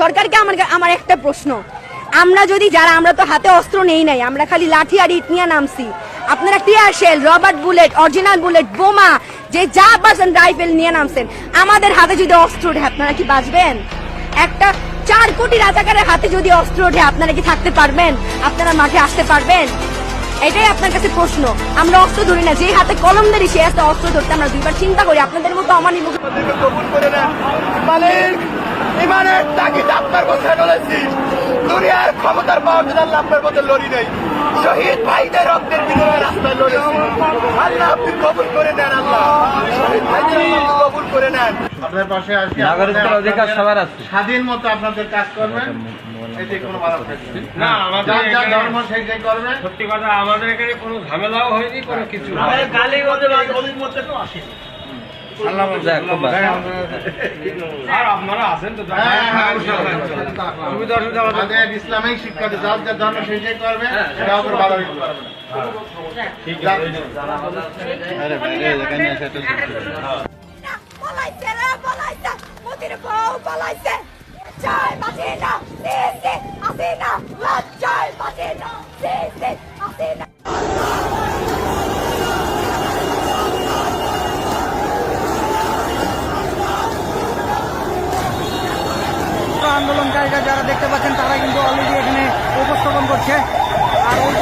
সরকারকে আমার আমার একটা প্রশ্ন। আমরা যদি যারা, আমরা তো হাতে অস্ত্র নেই নাই, আমরা খালি লাঠি আর ইট নিয়ে নামছি। আপনারা tear shell rubber bullet original bullet বোমা, যে যা পারছেন রাইফেল নিয়ে নামছেন, আমাদের হাতে যদি অস্ত্র ওঠে, আপনারা কি বাঁচবেন? একটা চার কোটি রাজাকারের হাতে যদি অস্ত্র ওঠে, আপনারা কি থাকতে পারবেন? আপনারা মাঠে আসতে পারবেন? এটাই আপনার কাছে প্রশ্ন। আমরা অস্ত্র ধরি না যে হাতে কলম ধরি সে হাতে অস্ত্র ধরতে আমরা দুইবার চিন্তা করি, আপনাদের মতো আমার ইমানের তাগিদ আপনার কথা বলেছি দুনিয়ার ক্ষমতার পাওয়ার জন্য আল্লাহ আপনার পথে লড়ি নাই। শহীদ ভাইদের রক্তের বিনিময়ে রাস্তায় লড়েছি। আল্লাহ আপনি কবুল করে নেন আল্লাহ। শহীদ ভাইদের কবুল করে নেন। আপনার পাশে আজকে নাগরিকদের অধিকার সবার আছে। স্বাধীন মতো আপনাদের কাজ করবেন। না আমাদের সত্যি কথা আমাদের এখানে কোনো ঝামেলাও হয়নি কোনো কিছু ভালো। আর তো ইসলামিক শিক্ষা দিয়ে যার যার ধর্ম সেই সেই করবে এটা ওপর বাধা দিতে পারবে না। পলাইছে রে পলাইছে। মোদির বউ পলাইছে। জয় বাজে না আন্দোলনকারীরা যারা দেখতে পাচ্ছেন তারা কিন্তু অলরেডি এখানে উপস্থাপন করছে। আর ওই